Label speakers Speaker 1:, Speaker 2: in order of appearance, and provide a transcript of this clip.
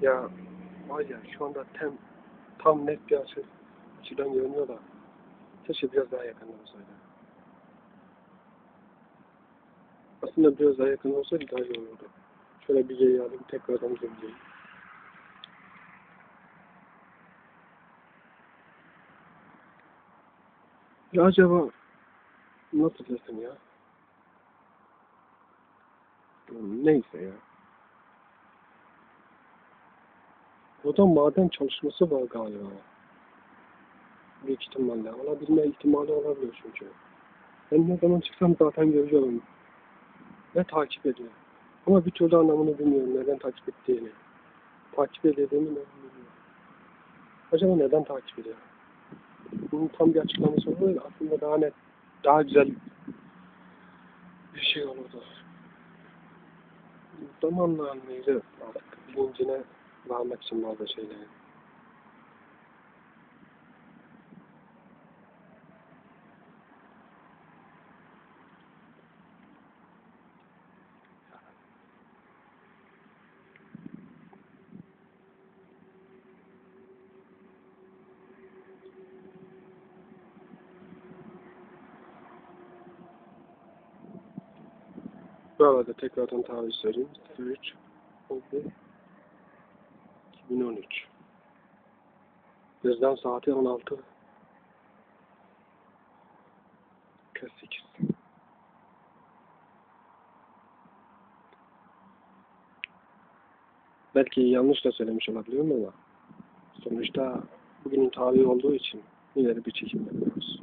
Speaker 1: Ya var ya şu anda tam, tam net bir açı açıdan görünüyor da keşke biraz daha yakın olsaydı. Aslında biraz daha yakın olsaydı daha iyi olurdu. Şöyle bir geri alayım tekrardan uzayacağım. Ya acaba nasıl desem ya? Neyse ya. Burada maden çalışması var galiba. Büyük ihtimalle. Olabilme ihtimali olabilir çünkü. Ben ne zaman çıksam zaten görüyorum. Ve takip ediyor. Ama bir türlü anlamını bilmiyorum neden takip ettiğini. Takip edildiğini ben bilmiyorum. Acaba neden takip ediyor? Bunun tam bir açıklaması olur aslında daha net, daha güzel bir şey olurdu. Zamanla anlayacağız artık bilincine varmak için bazı şeyleri. Bu arada tekrardan tarih söyleyeyim. 03 11 2013 Bizden saati 16 48 Belki yanlış da söylemiş olabilirim ama sonuçta bugünün tarihi olduğu için ileri bir çekim yapıyoruz.